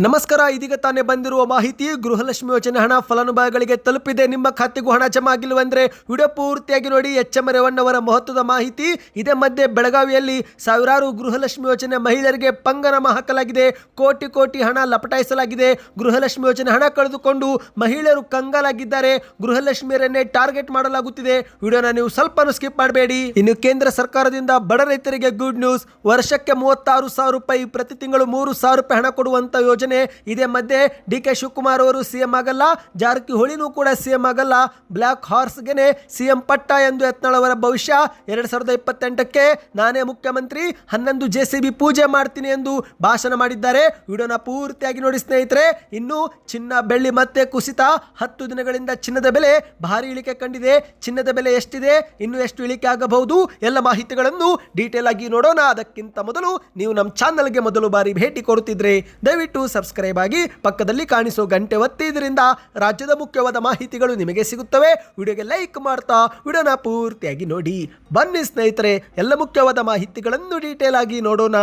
ನಮಸ್ಕಾರ, ಇದೀಗ ತಾನೇ ಬಂದಿರುವ ಮಾಹಿತಿ, ಗೃಹಲಕ್ಷ್ಮಿ ಯೋಜನೆ ಹಣ ಫಲಾನುಭವಿಗಳಿಗೆ ತಲುಪಿದೆ. ನಿಮ್ಮ ಖಾತೆಗೂ ಹಣ ಜಮಾ ಆಗಿಲ್ಲವೆಂದರೆ ವಿಡಿಯೋ ಪೂರ್ತಿಯಾಗಿ ನೋಡಿ ಎಚ್ ಎಂ ರೇವಣ್ಣವರ ಮಹತ್ವದ ಮಾಹಿತಿ. ಇದೇ ಮಧ್ಯೆ ಬೆಳಗಾವಿಯಲ್ಲಿ ಸಾವಿರಾರು ಗೃಹಲಕ್ಷ್ಮಿ ಯೋಜನೆ ಮಹಿಳೆಯರಿಗೆ ಪಂಗನಾಮ ಹಾಕಲಾಗಿದೆ. ಕೋಟಿ ಕೋಟಿ ಹಣ ಲಪಟಾಯಿಸಲಾಗಿದೆ. ಗೃಹಲಕ್ಷ್ಮಿ ಯೋಜನೆ ಹಣ ಕಳೆದುಕೊಂಡು ಮಹಿಳೆಯರು ಕಂಗಾಲಾಗಿದ್ದಾರೆ. ಗೃಹಲಕ್ಷ್ಮಿಯರನ್ನೇ ಟಾರ್ಗೆಟ್ ಮಾಡಲಾಗುತ್ತಿದೆ. ವಿಡಿಯೋನ ನೀವು ಸ್ವಲ್ಪ ಸ್ಕಿಪ್ ಮಾಡಬೇಡಿ. ಇನ್ನು ಕೇಂದ್ರ ಸರ್ಕಾರದಿಂದ ಬಡ ರೈತರಿಗೆ ಗುಡ್ ನ್ಯೂಸ್. ವರ್ಷಕ್ಕೆ ಮೂವತ್ತಾರು ಸಾವಿರ ರೂಪಾಯಿ ಪ್ರತಿ ತಿಂಗಳು ಮೂರು ಸಾವಿರ ರೂಪಾಯಿ ಹಣ ಕೊಡುವಂತ ಯೋಜನೆ ಇದೇ ಮಧ್ಯೆ ಡಿ ಕೆ ಶಿವಕುಮಾರ್ ಅವರು ಸಿಎಂ ಆಗಲ್ಲ, ಜಾರಕಿಹೊಳಿನೂ ಕೂಡ ಸಿಎಂ ಆಗಲ್ಲ. ಬ್ಲ್ಯಾಕ್ ಹಾರ್ಸ್ಗೆನೆ ಸಿಎಂ ಪಟ್ಟ ಎಂದು ಯತ್ನಾಳ್ ಅವರ ಭವಿಷ್ಯ. ಎರಡು ಸಾವಿರದ ಇಪ್ಪತ್ತೆಂಟಕ್ಕೆ ನಾನೇ ಮುಖ್ಯಮಂತ್ರಿ, ಹನ್ನೊಂದು ಜೆ ಸಿ ಬಿ ಪೂಜೆ ಮಾಡ್ತೀನಿ ಎಂದು ಭಾಷಣ ಮಾಡಿದ್ದಾರೆ. ವಿಡಿಯೋನ ಪೂರ್ತಿಯಾಗಿ ನೋಡಿ ಸ್ನೇಹಿತರೆ, ಇನ್ನು ಚಿನ್ನ ಬೆಳ್ಳಿ ಮತ್ತೆ ಕುಸಿತ ಹತ್ತು ದಿನಗಳಿಂದ ಚಿನ್ನದ ಬೆಲೆ ಭಾರಿ ಇಳಿಕೆ ಕಂಡಿದೆ. ಚಿನ್ನದ ಬೆಲೆ ಎಷ್ಟಿದೆ, ಇನ್ನು ಎಷ್ಟು ಇಳಿಕೆ ಆಗಬಹುದು, ಎಲ್ಲ ಮಾಹಿತಿಗಳನ್ನು ಡೀಟೇಲ್ ಆಗಿ ನೋಡೋಣ. ಅದಕ್ಕಿಂತ ಮೊದಲು ನೀವು ನಮ್ಮ ಚಾನಲ್ಗೆ ಮೊದಲು ಬಾರಿ ಭೇಟಿ ಕೊಡುತ್ತಿದ್ರೆ ದಯವಿಟ್ಟು ಸಬ್ಸ್ಕ್ರೈಬ್ ಆಗಿ ಪಕ್ಕದಲ್ಲಿ ಕಾಣಿಸೋ ಗಂಟೆ ಒತ್ತಿದ್ರಿಂದ ರಾಜ್ಯದ ಮುಖ್ಯವಾದ ಮಾಹಿತಿಗಳು ನಿಮಗೆ ಸಿಗುತ್ತವೆ. ವಿಡಿಯೋಗೆ ಲೈಕ್ ಮಾಡ್ತಾ ವಿಡಿಯೋನ ಪೂರ್ತಿಯಾಗಿ ನೋಡಿ. ಬನ್ನಿ ಸ್ನೇಹಿತರೆ, ಎಲ್ಲ ಮುಖ್ಯವಾದ ಮಾಹಿತಿಗಳನ್ನು ಡೀಟೇಲ್ ಆಗಿ ನೋಡೋಣ.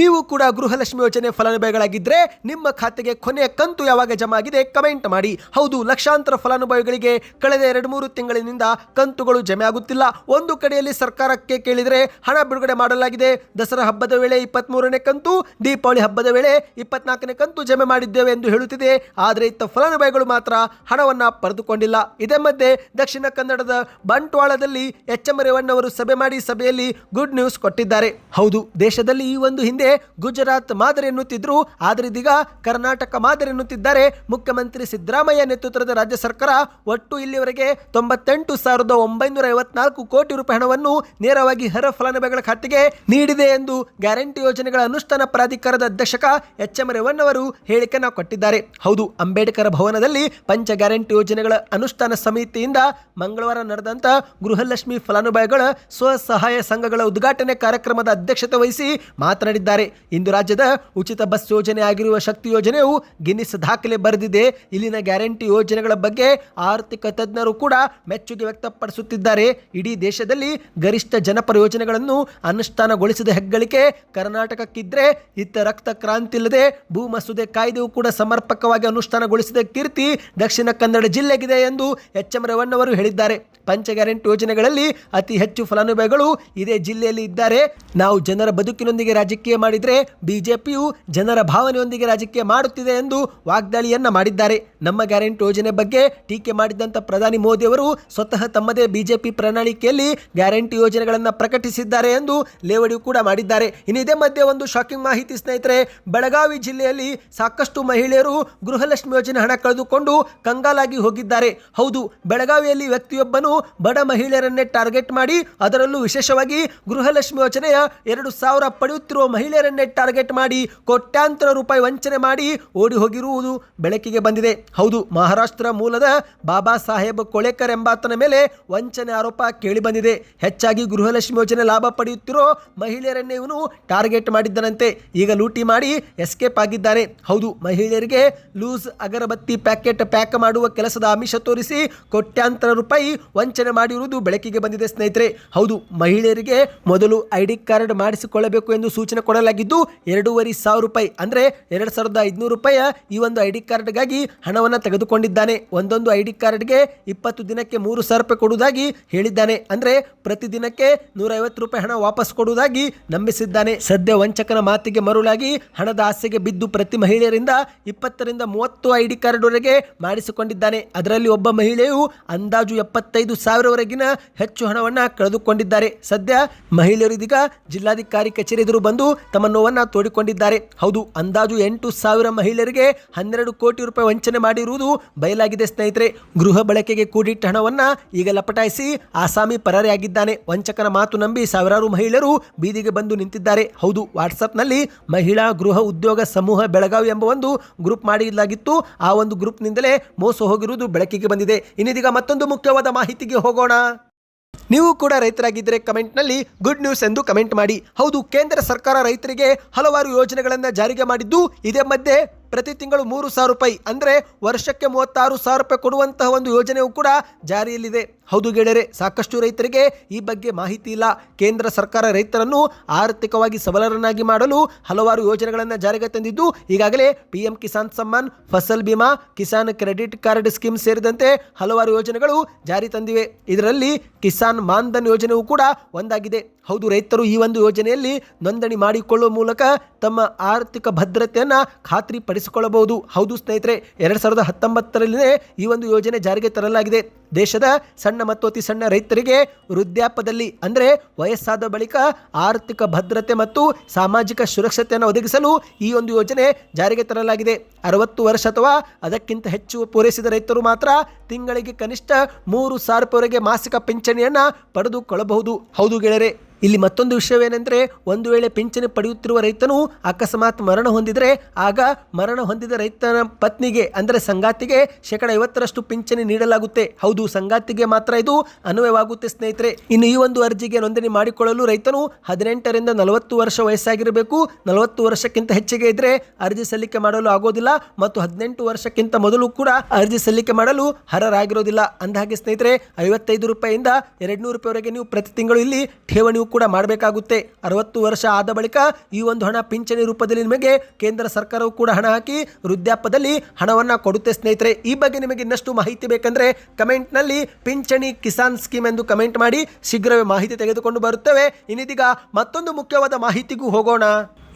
ನೀವು ಕೂಡ ಗೃಹಲಕ್ಷ್ಮಿ ಯೋಜನೆ ಫಲಾನುಭವಿಗಳಾಗಿದ್ದರೆ ನಿಮ್ಮ ಖಾತೆಗೆ ಕೊನೆಯ ಕಂತು ಯಾವಾಗ ಜಮಾ ಆಗಿದೆ ಕಮೆಂಟ್ ಮಾಡಿ. ಹೌದು, ಲಕ್ಷಾಂತರ ಫಲಾನುಭವಿಗಳಿಗೆ ಕಳೆದ ಎರಡು ಮೂರು ತಿಂಗಳಿನಿಂದ ಕಂತುಗಳು ಜಮೆ ಆಗುತ್ತಿಲ್ಲ. ಒಂದು ಕಡೆಯಲ್ಲಿ ಸರ್ಕಾರಕ್ಕೆ ಕೇಳಿದರೆ ಹಣ ಬಿಡುಗಡೆ ಮಾಡಲಾಗಿದೆ. ದಸರಾ ಹಬ್ಬದ ವೇಳೆ ಇಪ್ಪತ್ತ್ಮೂರನೇ ಕಂತು, ದೀಪಾವಳಿ ಹಬ್ಬದ ವೇಳೆ ಇಪ್ಪತ್ನಾಲ್ಕನೇ ಕಂತು ಜಮೆ ಮಾಡಿದ್ದೇವೆ ಎಂದು ಹೇಳುತ್ತಿದೆ. ಆದರೆ ಇತ್ತ ಫಲಾನುಭವಿಗಳು ಮಾತ್ರ ಹಣವನ್ನು ಪಡೆದುಕೊಂಡಿಲ್ಲ. ಇದೇ ಮಧ್ಯೆ ದಕ್ಷಿಣ ಕನ್ನಡದ ಬಂಟ್ವಾಳದಲ್ಲಿ ಎಚ್ ಎಂ ರೇವಣ್ಣವರು ಸಭೆ ಮಾಡಿ ಸಭೆಯಲ್ಲಿ ಗುಡ್ ನ್ಯೂಸ್ ಕೊಟ್ಟಿದ್ದಾರೆ. ಹೌದು, ದೇಶದಲ್ಲಿ ಈ ಒಂದು ಹಿಂದೆ ಗುಜರಾತ್ ಮಾದರಿ ಎನ್ನುತ್ತಿದ್ರು. ಆದರೆ ಇದೀಗ ಕರ್ನಾಟಕ ಮಾದರಿ ಎನ್ನುತ್ತಿದ್ದಾರೆ. ಮುಖ್ಯಮಂತ್ರಿ ಸಿದ್ದರಾಮಯ್ಯ ನೇತೃತ್ವದ ರಾಜ್ಯ ಸರ್ಕಾರ ಒಟ್ಟು ಇಲ್ಲಿವರೆಗೆ ತೊಂಬತ್ತೆಂಟು ಸಾವಿರದ ಒಂಬೈನೂರ ಐವತ್ನಾಲ್ಕು ಕೋಟಿ ರೂಪಾಯಿ ಹಣವನ್ನು ನೇರವಾಗಿ ಹರ ಫಲಾನುಭವಿಗಳ ಖಾತೆಗೆ ನೀಡಿದೆ ಎಂದು ಗ್ಯಾರಂಟಿ ಯೋಜನೆಗಳ ಅನುಷ್ಠಾನ ಪ್ರಾಧಿಕಾರದ ಅಧ್ಯಕ್ಷಕ ಎಚ್ ಎಂ ರೇವಣ್ಣವರು ಹೇಳಿಕೆಯನ್ನು ಕೊಟ್ಟಿದ್ದಾರೆ. ಹೌದು, ಅಂಬೇಡ್ಕರ್ ಭವನದಲ್ಲಿ ಪಂಚ ಗ್ಯಾರಂಟಿ ಯೋಜನೆಗಳ ಅನುಷ್ಠಾನ ಸಮಿತಿಯಿಂದ ಮಂಗಳವಾರ ನಡೆದಂತ ಗೃಹಲಕ್ಷ್ಮಿ ಫಲಾನುಭವಿಗಳ ಸ್ವಸಹಾಯ ಸಂಘಗಳ ಉದ್ಘಾಟನೆ ಕಾರ್ಯಕ್ರಮದ ಅಧ್ಯಕ್ಷತೆ ವಹಿಸಿ ಮಾತನಾಡಿದ್ದಾರೆ. ಇಂದು ರಾಜ್ಯದ ಉಚಿತ ಬಸ್ ಯೋಜನೆ ಆಗಿರುವ ಶಕ್ತಿ ಯೋಜನೆಯು ಗಿನ್ನಿಸ್ ದಾಖಲೆ ಬರೆದಿದೆ. ಇಲ್ಲಿನ ಗ್ಯಾರಂಟಿ ಯೋಜನೆಗಳ ಬಗ್ಗೆ ಆರ್ಥಿಕ ತಜ್ಞರು ಕೂಡ ಮೆಚ್ಚುಗೆ ವ್ಯಕ್ತಪಡಿಸುತ್ತಿದ್ದಾರೆ. ಇಡೀ ದೇಶದಲ್ಲಿ ಗರಿಷ್ಠ ಜನಪರ ಯೋಜನೆಗಳನ್ನು ಅನುಷ್ಠಾನಗೊಳಿಸಿದ ಹೆಗ್ಗಳಿಕೆ ಕರ್ನಾಟಕಕ್ಕಿದ್ರೆ ಇತ್ತ ರಕ್ತ ಕ್ರಾಂತಿ ಇಲ್ಲದೆ ಭೂ ಮಸೂದೆ ಕಾಯ್ದೆಯು ಕೂಡ ಸಮರ್ಪಕವಾಗಿ ಅನುಷ್ಠಾನಗೊಳಿಸಿದ ಕೀರ್ತಿ ದಕ್ಷಿಣ ಕನ್ನಡ ಜಿಲ್ಲೆಗಿದೆ ಎಂದು ಎಚ್ ಎಂ ರೇವಣ್ಣವರು ಹೇಳಿದ್ದಾರೆ. ಪಂಚ ಗ್ಯಾರಂಟಿ ಯೋಜನೆಗಳಲ್ಲಿ ಅತಿ ಹೆಚ್ಚು ಫಲಾನುಭವಿಗಳು ಇದೇ ಜಿಲ್ಲೆಯಲ್ಲಿ ಇದ್ದಾರೆ. ನಾವು ಜನರ ಬದುಕಿನೊಂದಿಗೆ ರಾಜಕೀಯ ಮಾಡಿದರೆ ಬಿಜೆಪಿಯು ಜನರ ಭಾವನೆಯೊಂದಿಗೆ ರಾಜಕೀಯ ಮಾಡುತ್ತಿದೆ ಎಂದು ವಾಗ್ದಾಳಿಯನ್ನ ಮಾಡಿದ್ದಾರೆ. ನಮ್ಮ ಗ್ಯಾರಂಟಿ ಯೋಜನೆ ಬಗ್ಗೆ ಟೀಕೆ ಮಾಡಿದಂಥ ಪ್ರಧಾನಿ ಮೋದಿ ಅವರು ಸ್ವತಃ ತಮ್ಮದೇ ಬಿಜೆಪಿ ಪ್ರಣಾಳಿಕೆಯಲ್ಲಿ ಗ್ಯಾರಂಟಿ ಯೋಜನೆಗಳನ್ನು ಪ್ರಕಟಿಸಿದ್ದಾರೆ ಎಂದು ಲೇವಡಿ ಕೂಡ ಮಾಡಿದ್ದಾರೆ. ಇನ್ನಿದೇ ಮಧ್ಯೆ ಒಂದು ಶಾಕಿಂಗ್ ಮಾಹಿತಿ ಸ್ನೇಹಿತರೆ, ಬೆಳಗಾವಿ ಜಿಲ್ಲೆಯಲ್ಲಿ ಸಾಕಷ್ಟು ಮಹಿಳೆಯರು ಗೃಹಲಕ್ಷ್ಮಿ ಯೋಜನೆ ಹಣ ಕಳೆದುಕೊಂಡು ಕಂಗಾಲಾಗಿ ಹೋಗಿದ್ದಾರೆ. ಹೌದು, ಬೆಳಗಾವಿಯಲ್ಲಿ ವ್ಯಕ್ತಿಯೊಬ್ಬನು ಬಡ ಮಹಿಳೆಯರನ್ನೇ ಟಾರ್ಗೆಟ್ ಮಾಡಿ ಅದರಲ್ಲೂ ವಿಶೇಷವಾಗಿ ಗೃಹಲಕ್ಷ್ಮಿ ಯೋಜನೆಯ ಎರಡು ಸಾವಿರ ಪಡೆಯುತ್ತಿರುವ ಮಹಿಳೆಯರನ್ನೇ ಟಾರ್ಗೆಟ್ ಮಾಡಿ ಕೋಟ್ಯಾಂತರ ರೂಪಾಯಿ ವಂಚನೆ ಮಾಡಿ ಓಡಿ ಹೋಗಿರುವುದು ಬೆಳಕಿಗೆ ಬಂದಿದೆ. ಹೌದು, ಮಹಾರಾಷ್ಟ್ರ ಮೂಲದ ಬಾಬಾ ಸಾಹೇಬ್ ಕೊಳೆಕರ್ ಎಂಬಾತನ ಮೇಲೆ ವಂಚನೆ ಆರೋಪ ಕೇಳಿಬಂದಿದೆ ಹೆಚ್ಚಾಗಿ ಗೃಹಲಕ್ಷ್ಮಿ ಯೋಜನೆ ಲಾಭ ಪಡೆಯುತ್ತಿರೋ ಮಹಿಳೆಯರನ್ನೇ ಇವನು ಟಾರ್ಗೆಟ್ ಮಾಡಿದ್ದನಂತೆ. ಈಗ ಲೂಟಿ ಮಾಡಿ ಎಸ್ಕೇಪ್ ಆಗಿದ್ದಾರೆ. ಹೌದು, ಮಹಿಳೆಯರಿಗೆ ಲೂಸ್ ಅಗರಬತ್ತಿ ಪ್ಯಾಕೆಟ್ ಪ್ಯಾಕ್ ಮಾಡುವ ಕೆಲಸದ ಆಮಿಷ ತೋರಿಸಿ ಕೋಟ್ಯಾಂತರ ರೂಪಾಯಿ ವಂಚನೆ ಮಾಡಿರುವುದು ಬೆಳಕಿಗೆ ಬಂದಿದೆ ಸ್ನೇಹಿತರೆ. ಹೌದು, ಮಹಿಳೆಯರಿಗೆ ಮೊದಲು ಐಡಿ ಕಾರ್ಡ್ ಮಾಡಿಸಿಕೊಳ್ಳಬೇಕು ಎಂದು ಸೂಚನೆ ಕೊಡಲಾಗಿದ್ದು ಎರಡೂವರೆ ಸಾವಿರ ರೂಪಾಯಿ. ಅಂದರೆ ಎರಡು ಸಾವಿರದ ಐದುನೂರು ರೂಪಾಯಿಯ ಈ ಒಂದು ಐ ಡಿ ಕಾರ್ಡ್ಗಾಗಿ ಹಣವನ್ನು ತೆಗೆದುಕೊಂಡಿದ್ದಾನೆ. ಒಂದೊಂದು ಐ ಡಿ ಕಾರ್ಡ್ಗೆ ಇಪ್ಪತ್ತು ದಿನಕ್ಕೆ ಮೂರು ಸಾವಿರ ರೂಪಾಯಿ ಕೊಡುವುದಾಗಿ ಹೇಳಿದ್ದಾನೆ. ಅಂದರೆ ಪ್ರತಿ ದಿನಕ್ಕೆ ನೂರೈವತ್ತು ರೂಪಾಯಿ ಹಣ ವಾಪಸ್ ಕೊಡುವುದಾಗಿ ನಂಬಿಸಿದ್ದಾನೆ. ಸದ್ಯ ವಂಚಕನ ಮಾತಿಗೆ ಮರುಳಾಗಿ ಹಣದ ಆಸೆಗೆ ಬಿದ್ದು ಪ್ರತಿ ಮಹಿಳೆಯರಿಂದ ಇಪ್ಪತ್ತರಿಂದ ಮೂವತ್ತು ಐ ಡಿ ಕಾರ್ಡ್ವರೆಗೆ ಮಾಡಿಸಿಕೊಂಡಿದ್ದಾನೆ. ಅದರಲ್ಲಿ ಒಬ್ಬ ಮಹಿಳೆಯು ಅಂದಾಜು ಎಪ್ಪತ್ತೈದು ಸಾವಿರವರೆಗಿನ ಹೆಚ್ಚು ಹಣವನ್ನು ಕಳೆದುಕೊಂಡಿದ್ದಾರೆ. ಸದ್ಯ ಮಹಿಳೆಯರು ಇದೀಗ ಜಿಲ್ಲಾಧಿಕಾರಿ ಕಚೇರಿ ಎದುರು ಬಂದು ತಮ್ಮ ನೋವನ್ನು ತೋಡಿಕೊಂಡಿದ್ದಾರೆ. ಹೌದು, ಅಂದಾಜು ಎಂಟು ಸಾವಿರ ಮಹಿಳೆಯರಿಗೆ ಹನ್ನೆರಡು ಕೋಟಿ ರೂಪಾಯಿ ವಂಚನೆ ಮಾಡಿರುವುದು ಬಯಲಾಗಿದೆ ಸ್ನೇಹಿತರೆ. ಗೃಹ ಬಳಕೆಗೆ ಕೂಡಿಟ್ಟ ಹಣವನ್ನು ಈಗ ಲಪಟಾಯಿಸಿ ಆಸಾಮಿ ಪರಾರಿಯಾಗಿದ್ದಾನೆ ವಂಚಕನ ಮಾತು ನಂಬಿ ಸಾವಿರಾರು ಮಹಿಳೆಯರು ಬೀದಿಗೆ ಬಂದು ನಿಂತಿದ್ದಾರೆ. ಹೌದು, ವಾಟ್ಸಪ್ನಲ್ಲಿ ಮಹಿಳಾ ಗೃಹ ಉದ್ಯೋಗ ಸಮೂಹ ಬೆಳಗಾವಿ ಎಂಬ ಒಂದು ಗ್ರೂಪ್ ಮಾಡಲಾಗಿತ್ತು. ಆ ಒಂದು ಗ್ರೂಪ್ನಿಂದಲೇ ಮೋಸ ಹೋಗಿರುವುದು ಬೆಳಕಿಗೆ ಬಂದಿದೆ. ಇನ್ನಿದೀಗ ಮತ್ತೊಂದು ಮುಖ್ಯವಾದ ಮಾಹಿತಿಗೆ ಹೋಗೋಣ. ನೀವು ಕೂಡ ರೈತರಾಗಿದ್ದರೆ ಕಮೆಂಟ್ನಲ್ಲಿ ಗುಡ್ ನ್ಯೂಸ್ ಎಂದು ಕಮೆಂಟ್ ಮಾಡಿ. ಹೌದು, ಕೇಂದ್ರ ಸರ್ಕಾರ ರೈತರಿಗೆ ಹಲವಾರು ಯೋಜನೆಗಳನ್ನು ಜಾರಿಗೆ ಮಾಡಿದ್ದು, ಇದೇ ಮಧ್ಯೆ ಪ್ರತಿ ತಿಂಗಳು ಮೂರು ಸಾವಿರ ರೂಪಾಯಿ. ಅಂದರೆ ವರ್ಷಕ್ಕೆ ಮೂವತ್ತಾರು ಸಾವಿರ ರೂಪಾಯಿ ಕೊಡುವಂತಹ ಒಂದು ಯೋಜನೆಯೂ ಕೂಡ ಜಾರಿಯಲ್ಲಿದೆ. ಹೌದು ಗೆಳೆಯರೆ, ಸಾಕಷ್ಟು ರೈತರಿಗೆ ಈ ಬಗ್ಗೆ ಮಾಹಿತಿ ಇಲ್ಲ. ಕೇಂದ್ರ ಸರ್ಕಾರ ರೈತರನ್ನು ಆರ್ಥಿಕವಾಗಿ ಸಬಲರನ್ನಾಗಿ ಮಾಡಲು ಹಲವಾರು ಯೋಜನೆಗಳನ್ನು ಜಾರಿಗೆ ತಂದಿದ್ದು, ಈಗಾಗಲೇ P M Kisan Samman, Fasal Bima, Kisan credit card scheme ಸೇರಿದಂತೆ ಹಲವಾರು ಯೋಜನೆಗಳು ಜಾರಿ ತಂದಿವೆ. ಇದರಲ್ಲಿ ಕಿಸಾನ್ ಮಾನ್ಧನ್ ಯೋಜನೆಯೂ ಕೂಡ ಒಂದಾಗಿದೆ. ಹೌದು, ರೈತರು ಈ ಒಂದು ಯೋಜನೆಯಲ್ಲಿ ನೋಂದಣಿ ಮಾಡಿಕೊಳ್ಳುವ ಮೂಲಕ ತಮ್ಮ ಆರ್ಥಿಕ ಭದ್ರತೆಯನ್ನು ಖಾತ್ರಿಪಡಿಸಿಕೊಳ್ಳಬಹುದು. ಹೌದು ಸ್ನೇಹಿತರೆ, ಎರಡು ಸಾವಿರದ ಈ ಒಂದು ಯೋಜನೆ ಜಾರಿಗೆ ತರಲಾಗಿದೆ. ದೇಶದ ಸಣ್ಣ ಮತ್ತು ಅತಿ ಸಣ್ಣ ರೈತರಿಗೆ ವೃದ್ಧಾಪ್ಯದಲ್ಲಿ ಅಂದರೆ ವಯಸ್ಸಾದ ಬಳಿಕ ಆರ್ಥಿಕ ಭದ್ರತೆ ಮತ್ತು ಸಾಮಾಜಿಕ ಸುರಕ್ಷತೆಯನ್ನು ಒದಗಿಸಲು ಈ ಒಂದು ಯೋಜನೆ ಜಾರಿಗೆ ತರಲಾಗಿದೆ. ಅರವತ್ತು ವರ್ಷ ಅಥವಾ ಅದಕ್ಕಿಂತ ಹೆಚ್ಚು ಪೂರೈಸಿದ ರೈತರು ಮಾತ್ರ ತಿಂಗಳಿಗೆ ಕನಿಷ್ಠ ಮೂರು ಸಾವಿರ ರೂಪಾಯಿವರೆಗೆ ಮಾಸಿಕ ಪಿಂಚಣಿಯನ್ನು ಪಡೆದುಕೊಳ್ಳಬಹುದು. ಹೌದು ಗೆಳೆಯರೆ, ಇಲ್ಲಿ ಮತ್ತೊಂದು ವಿಷಯವೇನೆಂದರೆ ಒಂದು ವೇಳೆ ಪಿಂಚಣಿ ಪಡೆಯುತ್ತಿರುವ ರೈತನು ಅಕಸ್ಮಾತ್ ಮರಣ ಹೊಂದಿದರೆ ಆಗ ಮರಣ ಹೊಂದಿದ ರೈತನ ಪತ್ನಿಗೆ ಅಂದರೆ ಸಂಗಾತಿಗೆ ಶೇಕಡ ಐವತ್ತರಷ್ಟು ಪಿಂಚಣಿ ನೀಡಲಾಗುತ್ತೆ. ಹೌದು ಸಂಗಾತಿಗೆ ಮಾತ್ರ, ಇದು ಅನ್ವಯವಾಗುತ್ತೆ ಸ್ನೇಹಿತರೆ. ಇನ್ನು ಈ ಒಂದು ಅರ್ಜಿಗೆ ನೋಂದಣಿ ಮಾಡಿಕೊಳ್ಳಲು ರೈತನು ಹದಿನೆಂಟರಿಂದ ನಲವತ್ತು ವರ್ಷ ವಯಸ್ಸಾಗಿರಬೇಕು. ನಲವತ್ತು ವರ್ಷಕ್ಕಿಂತ ಹೆಚ್ಚಿಗೆ ಇದ್ರೆ ಅರ್ಜಿ ಸಲ್ಲಿಕೆ ಮಾಡಲು ಆಗೋದಿಲ್ಲ ಮತ್ತು ಹದಿನೆಂಟು ವರ್ಷಕ್ಕಿಂತ ಮೊದಲು ಕೂಡ ಅರ್ಜಿ ಸಲ್ಲಿಕೆ ಮಾಡಲು ಹರರಾಗಿರೋದಿಲ್ಲ ಅಂದಹಾಗೆ ಸ್ನೇಹಿತರೆ, ಐವತ್ತೈದು ರೂಪಾಯಿಯಿಂದ ಎರಡು ನೂರು ರೂಪಾಯಿವರೆಗೆ ನೀವು ಪ್ರತಿ ತಿಂಗಳು ಇಲ್ಲಿ ಠೇವಣಿಯೂ ಕೂಡ ಮಾಡಬೇಕಾಗುತ್ತೆ. ಅರವತ್ತು ವರ್ಷ ಆದ ಬಳಿಕ ಈ ಒಂದು ಹಣ ಪಿಂಚಣಿ ರೂಪದಲ್ಲಿ ನಿಮಗೆ ಕೇಂದ್ರ ಸರ್ಕಾರವು ಕೂಡ ಹಣ ಹಾಕಿ ವೃದ್ಧಾಪದಲ್ಲಿ ಹಣವನ್ನು ಕೊಡುತ್ತೆ ಸ್ನೇಹಿತರೆ. ಈ ಬಗ್ಗೆ ನಿಮಗೆ ಇನ್ನಷ್ಟು ಮಾಹಿತಿ ಬೇಕಂದ್ರೆ ಕಮೆಂಟ್ನಲ್ಲಿ ಪಿಂಚಣಿ ಕಿಸಾನ್ ಸ್ಕೀಮ್ ಎಂದು ಕಮೆಂಟ್ ಮಾಡಿ ಶೀಘ್ರವೇ ಮಾಹಿತಿ ತೆಗೆದುಕೊಂಡು ಬರುತ್ತೇವೆ. ಇನ್ನಿದೀಗ ಮತ್ತೊಂದು ಮುಖ್ಯವಾದ ಮಾಹಿತಿಗೂ ಹೋಗೋಣ.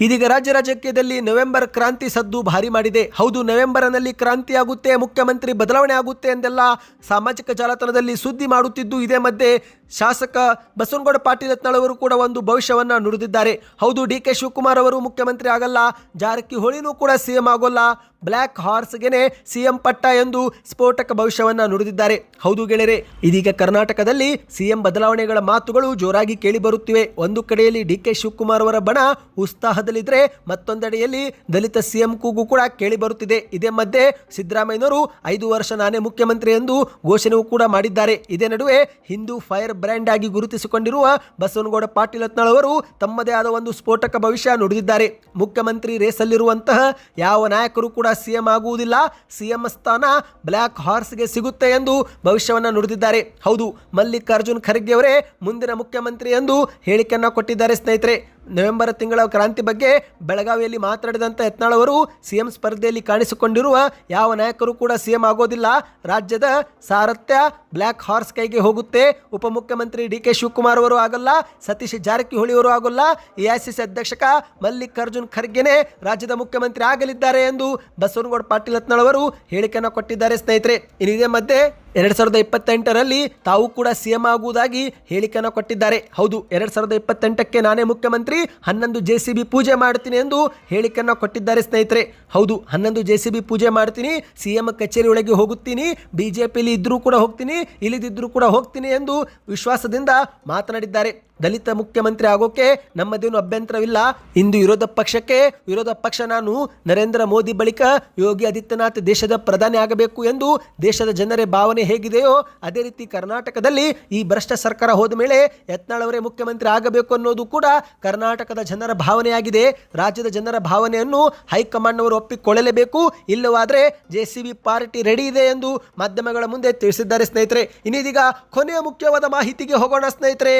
ಇದೀಗ ರಾಜ್ಯ ರಾಜಕೀಯದಲ್ಲಿ ನವೆಂಬರ್ ಕ್ರಾಂತಿ ಸದ್ದು ಭಾರಿ ಮಾಡಿದೆ. ಹೌದು, ನವೆಂಬರ್ನಲ್ಲಿ ಕ್ರಾಂತಿ ಆಗುತ್ತೆ, ಮುಖ್ಯಮಂತ್ರಿ ಬದಲಾವಣೆ ಆಗುತ್ತೆ ಎಂದೆಲ್ಲ ಸಾಮಾಜಿಕ ಜಾಲತಾಣದಲ್ಲಿ ಸುದ್ದಿ ಮಾಡುತ್ತಿದ್ದು ಇದೇ ಮಧ್ಯೆ ಶಾಸಕ ಬಸವನಗೌಡ ಪಾಟೀಲ್ ಯತ್ನಾಳವರು ಕೂಡ ಒಂದು ಭವಿಷ್ಯವನ್ನ ನುಡಿದಿದ್ದಾರೆ. ಹೌದು, ಡಿ ಕೆ ಶಿವಕುಮಾರ್ ಅವರು ಮುಖ್ಯಮಂತ್ರಿ ಆಗಲ್ಲ, ಜಾರಕಿಹೊಳಿನೂ ಕೂಡ ಸಿಎಂ ಆಗೋಲ್ಲ. ಬ್ಲ್ಯಾಕ್ ಹಾರ್ಸ್ಗೆನೆ ಸಿಎಂ ಪಟ್ಟ ಎಂದು ಸ್ಫೋಟಕ ಭವಿಷ್ಯವನ್ನ ನುಡಿದಿದ್ದಾರೆ. ಹೌದು ಗೆಳೆಯರೆ, ಇದೀಗ ಕರ್ನಾಟಕದಲ್ಲಿ ಸಿಎಂ ಬದಲಾವಣೆಗಳ ಮಾತುಗಳು ಜೋರಾಗಿ ಕೇಳಿ ಬರುತ್ತಿವೆ. ಒಂದು ಕಡೆಯಲ್ಲಿ ಡಿ ಕೆ ಶಿವಕುಮಾರ್ ಅವರ ಬಣ ಉತ್ಸಾಹದಲ್ಲಿದ್ದರೆ ಮತ್ತೊಂದೆಡೆಯಲ್ಲಿ ದಲಿತ ಸಿಎಂ ಕೂಗು ಕೂಡ ಕೇಳಿ ಬರುತ್ತಿದೆ. ಇದೇ ಮಧ್ಯೆ ಸಿದ್ದರಾಮಯ್ಯನವರು, ಐದು ವರ್ಷ ನಾನೇ ಮುಖ್ಯಮಂತ್ರಿ ಎಂದು ಘೋಷಣೆಯೂ ಕೂಡ ಮಾಡಿದ್ದಾರೆ. ಇದೇ ನಡುವೆ ಹಿಂದೂ ಫೈರ್ ಬ್ರ್ಯಾಂಡ್ ಆಗಿ ಗುರುತಿಸಿಕೊಂಡಿರುವ ಬಸವನಗೌಡ ಪಾಟೀಲ್ ಅವರು ತಮ್ಮದೇ ಆದ ಒಂದು ಸ್ಫೋಟಕ ಭವಿಷ್ಯ ನುಡಿದಿದ್ದಾರೆ. ಮುಖ್ಯಮಂತ್ರಿ ರೇಸಲ್ಲಿರುವಂತಹ ಯಾವ ನಾಯಕರು ಕೂಡ ಸಿಎಂ ಆಗುವುದಿಲ್ಲ. ಸಿಎಂ ಸ್ಥಾನ ಬ್ಲ್ಯಾಕ್ ಹಾರ್ಸ್ಗೆ ಸಿಗುತ್ತೆ ಎಂದು ಭವಿಷ್ಯವನ್ನ ನುಡಿದಿದ್ದಾರೆ. ಹೌದು, ಮಲ್ಲಿಕಾರ್ಜುನ್ ಖರ್ಗೆ ಅವರೇ ಮುಂದಿನ ಮುಖ್ಯಮಂತ್ರಿ ಎಂದು ಹೇಳಿಕೆಯನ್ನ ಕೊಟ್ಟಿದ್ದಾರೆ ಸ್ನೇಹಿತರೆ. ನವೆಂಬರ್ ತಿಂಗಳ ಕ್ರಾಂತಿ ಬಗ್ಗೆ ಬೆಳಗಾವಿಯಲ್ಲಿ ಮಾತನಾಡಿದಂಥ ಯತ್ನಾಳ್ ಅವರು, ಸಿಎಂ ಸ್ಪರ್ಧೆಯಲ್ಲಿ ಕಾಣಿಸಿಕೊಂಡಿರುವ ಯಾವ ನಾಯಕರು ಕೂಡ ಸಿಎಂ ಆಗೋದಿಲ್ಲ. ರಾಜ್ಯದ ಸಾರಥ್ಯ ಬ್ಲ್ಯಾಕ್ ಹಾರ್ಸ್ ಕೈಗೆ ಹೋಗುತ್ತೆ. ಉಪಮುಖ್ಯಮಂತ್ರಿ ಡಿ ಕೆ ಶಿವಕುಮಾರ್ ಅವರು ಆಗಲ್ಲ, ಸತೀಶ್ ಜಾರಕಿಹೊಳಿ ಅವರು ಆಗೋಲ್ಲ. ಎಐಸಿಸಿ ಅಧ್ಯಕ್ಷಕ ಮಲ್ಲಿಕಾರ್ಜುನ್ ಖರ್ಗೆನೆ ರಾಜ್ಯದ ಮುಖ್ಯಮಂತ್ರಿ ಆಗಲಿದ್ದಾರೆ ಎಂದು ಬಸವನಗೌಡ ಪಾಟೀಲ್ ಯತ್ನಾಳ್ ಅವರು ಹೇಳಿಕೆಯನ್ನು ಕೊಟ್ಟಿದ್ದಾರೆ ಸ್ನೇಹಿತರೆ. ಇನ್ನಿದೆ ಮಧ್ಯೆ ಎರಡ್ ಸಾವಿರದ ಇಪ್ಪತ್ತೆಂಟರಲ್ಲಿ ತಾವು ಕೂಡ ಸಿಎಂ ಆಗುವುದಾಗಿ ಹೇಳಿಕೆಯನ್ನು ಕೊಟ್ಟಿದ್ದಾರೆ. ಹೌದು, ಎರಡ್ ಸಾವಿರದ ಇಪ್ಪತ್ತೆಂಟಕ್ಕೆ ನಾನೇ ಮುಖ್ಯಮಂತ್ರಿ, ಹನ್ನೊಂದು ಜೆ ಸಿ ಬಿ ಪೂಜೆ ಮಾಡ್ತೀನಿ ಎಂದು ಹೇಳಿಕೆಯನ್ನು ಕೊಟ್ಟಿದ್ದಾರೆ ಸ್ನೇಹಿತರೆ. ಹೌದು, ಹನ್ನೊಂದು ಜೆ ಸಿ ಬಿ ಪೂಜೆ ಮಾಡ್ತೀನಿ, ಸಿ ಎಂ ಕಚೇರಿ ಒಳಗೆ ಹೋಗುತ್ತೀನಿ ಬಿಜೆಪಿಲಿ ಇದ್ರೂ ಕೂಡ ಹೋಗ್ತೀನಿ ಇಲ್ಲಿದ್ದರೂ ಕೂಡ ಹೋಗ್ತೀನಿ ಎಂದು ವಿಶ್ವಾಸದಿಂದ ಮಾತನಾಡಿದ್ದಾರೆ. ದಲಿತ ಮುಖ್ಯಮಂತ್ರಿ ಆಗೋಕೆ ನಮ್ಮದೇನು ಅಭ್ಯಂತರವಿಲ್ಲ. ಇಂದು ವಿರೋಧ ಪಕ್ಷಕ್ಕೆ ವಿರೋಧ ಪಕ್ಷ ನಾನು ನರೇಂದ್ರ ಮೋದಿ ಬಳಿಕ ಯೋಗಿ ಆದಿತ್ಯನಾಥ್ ದೇಶದ ಪ್ರಧಾನಿ ಆಗಬೇಕು ಎಂದು ದೇಶದ ಜನರ ಭಾವನೆ ಹೇಗಿದೆಯೋ ಅದೇ ರೀತಿ ಕರ್ನಾಟಕದಲ್ಲಿ ಈ ಭ್ರಷ್ಟ ಸರ್ಕಾರ ಹೋದ ಮೇಲೆ ಯತ್ನಾಳವರೇ ಮುಖ್ಯಮಂತ್ರಿ ಆಗಬೇಕು ಅನ್ನೋದು ಕೂಡ ಕರ್ನಾಟಕದ ಜನರ ಭಾವನೆಯಾಗಿದೆ. ರಾಜ್ಯದ ಜನರ ಭಾವನೆಯನ್ನು ಹೈಕಮಾಂಡ್ನವರು ಒಪ್ಪಿಕೊಳ್ಳಲೇಬೇಕು. ಇಲ್ಲವಾದರೆ J C B party ready ಇದೆ ಎಂದು ಮಾಧ್ಯಮಗಳ ಮುಂದೆ ತಿಳಿಸಿದ್ದಾರೆ ಸ್ನೇಹಿತರೆ. ಇನ್ನಿದೀಗ ಕೊನೆಯ ಮುಖ್ಯವಾದ ಮಾಹಿತಿಗೆ ಹೋಗೋಣ ಸ್ನೇಹಿತರೆ.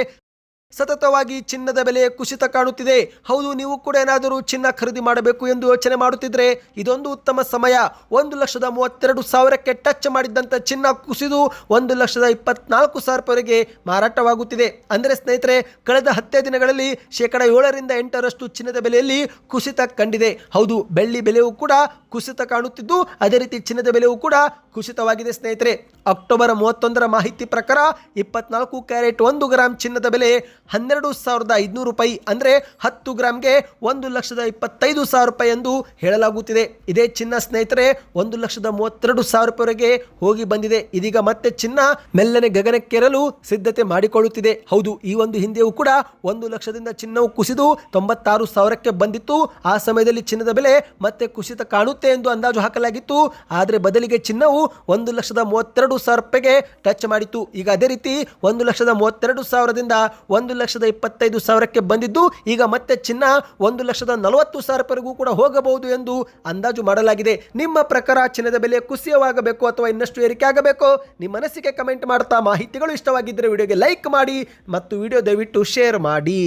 ಸತತವಾಗಿ ಚಿನ್ನದ ಬೆಲೆ ಕುಸಿತ ಕಾಣುತ್ತಿದೆ. ಹೌದು, ನೀವು ಕೂಡ ಏನಾದರೂ ಚಿನ್ನ ಖರೀದಿ ಮಾಡಬೇಕು ಎಂದು ಯೋಚನೆ ಮಾಡುತ್ತಿದ್ರೆ ಇದೊಂದು ಉತ್ತಮ ಸಮಯ. ಒಂದು ಲಕ್ಷದ ಮೂವತ್ತೆರಡು ಸಾವಿರಕ್ಕೆ ಟಚ್ ಮಾಡಿದ್ದಂಥ ಚಿನ್ನ ಕುಸಿದು ಒಂದು ಲಕ್ಷದ ಇಪ್ಪತ್ನಾಲ್ಕು ಸಾವಿರವರೆಗೆ ಮಾರಾಟವಾಗುತ್ತಿದೆ. ಅಂದರೆ ಸ್ನೇಹಿತರೆ, ಕಳೆದ ಹತ್ತೇ ದಿನಗಳಲ್ಲಿ ಶೇಕಡ ಏಳರಿಂದ ಎಂಟರಷ್ಟು ಚಿನ್ನದ ಬೆಲೆಯಲ್ಲಿ ಕುಸಿತ ಕಂಡಿದೆ. ಹೌದು, ಬೆಳ್ಳಿ ಬೆಲೆಯೂ ಕೂಡ ಕುಸಿತ ಕಾಣುತ್ತಿದ್ದು, ಅದೇ ರೀತಿ ಚಿನ್ನದ ಬೆಲೆಯೂ ಕೂಡ ಕುಸಿತವಾಗಿದೆ ಸ್ನೇಹಿತರೆ. ಅಕ್ಟೋಬರ್ ಮೂವತ್ತೊಂದರ ಮಾಹಿತಿ ಪ್ರಕಾರ ಇಪ್ಪತ್ನಾಲ್ಕು ಕ್ಯಾರೆಟ್ ಒಂದು ಗ್ರಾಮ್ ಚಿನ್ನದ ಬೆಲೆ ಹನ್ನೆರಡು ಸಾವಿರದ ಐದುನೂರು ರೂಪಾಯಿ ಅಂದರೆ ಹತ್ತು ಗ್ರಾಮ್ಗೆ ಒಂದು ಲಕ್ಷದ ಇಪ್ಪತ್ತೈದು ಸಾವಿರ ರೂಪಾಯಿ ಎಂದು ಹೇಳಲಾಗುತ್ತಿದೆ. ಇದೇ ಚಿನ್ನ ಸ್ನೇಹಿತರೆ, ಒಂದು ಲಕ್ಷದ ಮೂವತ್ತೆರಡು ಸಾವಿರ ರೂಪಾಯಿವರೆಗೆ ಹೋಗಿ ಬಂದಿದೆ. ಇದೀಗ ಮತ್ತೆ ಚಿನ್ನ ಮೆಲ್ಲನೆ ಗಗನಕ್ಕೇರಲು ಸಿದ್ಧತೆ ಮಾಡಿಕೊಳ್ಳುತ್ತಿದೆ. ಹೌದು, ಈ ಒಂದು ಹಿಂದೆಯೂ ಕೂಡ ಒಂದು ಲಕ್ಷದಿಂದ ಚಿನ್ನವು ಕುಸಿದು ತೊಂಬತ್ತಾರು ಸಾವಿರಕ್ಕೆ ಬಂದಿತ್ತು. ಆ ಸಮಯದಲ್ಲಿ ಚಿನ್ನದ ಬೆಲೆ ಮತ್ತೆ ಕುಸಿತ ಕಾಣುತ್ತೆ ಎಂದು ಅಂದಾಜು ಹಾಕಲಾಗಿತ್ತು. ಆದರೆ ಬದಲಿಗೆ ಚಿನ್ನವು ಒಂದು ಲಕ್ಷದ ಮೂವತ್ತೆರಡು ಸಾವಿರ ರೂಪಾಯಿಗೆ ಟಚ್ ಮಾಡಿತ್ತು. ಈಗ ಅದೇ ರೀತಿ ಒಂದು ಲಕ್ಷದ ಮೂವತ್ತೆರಡು ಸಾವಿರದಿಂದ ಒಂದು ಲಕ್ಷದ ಇಪ್ಪತ್ತೈದು ಸಾವಿರಕ್ಕೆ ಬಂದಿದ್ದು, ಈಗ ಮತ್ತೆ ಚಿನ್ನ ಒಂದು ಲಕ್ಷದ ನಲವತ್ತು ಸಾವಿರವರೆಗೂ ಕೂಡ ಹೋಗಬಹುದು ಎಂದು ಅಂದಾಜು ಮಾಡಲಾಗಿದೆ. ನಿಮ್ಮ ಪ್ರಕಾರ ಚಿನ್ನದ ಬೆಲೆ ಕುಸಿಯವಾಗಬೇಕು ಅಥವಾ ಇನ್ನಷ್ಟು ಏರಿಕೆ ಆಗಬೇಕು? ನಿಮ್ಮ ಮನಸ್ಸಿಗೆ ಕಮೆಂಟ್ ಮಾಡ್ತಾ ಮಾಹಿತಿಗಳು ಇಷ್ಟವಾಗಿದ್ದರೆ ವಿಡಿಯೋಗೆ ಲೈಕ್ ಮಾಡಿ ಮತ್ತು ವಿಡಿಯೋ ದಯವಿಟ್ಟು ಶೇರ್ ಮಾಡಿ.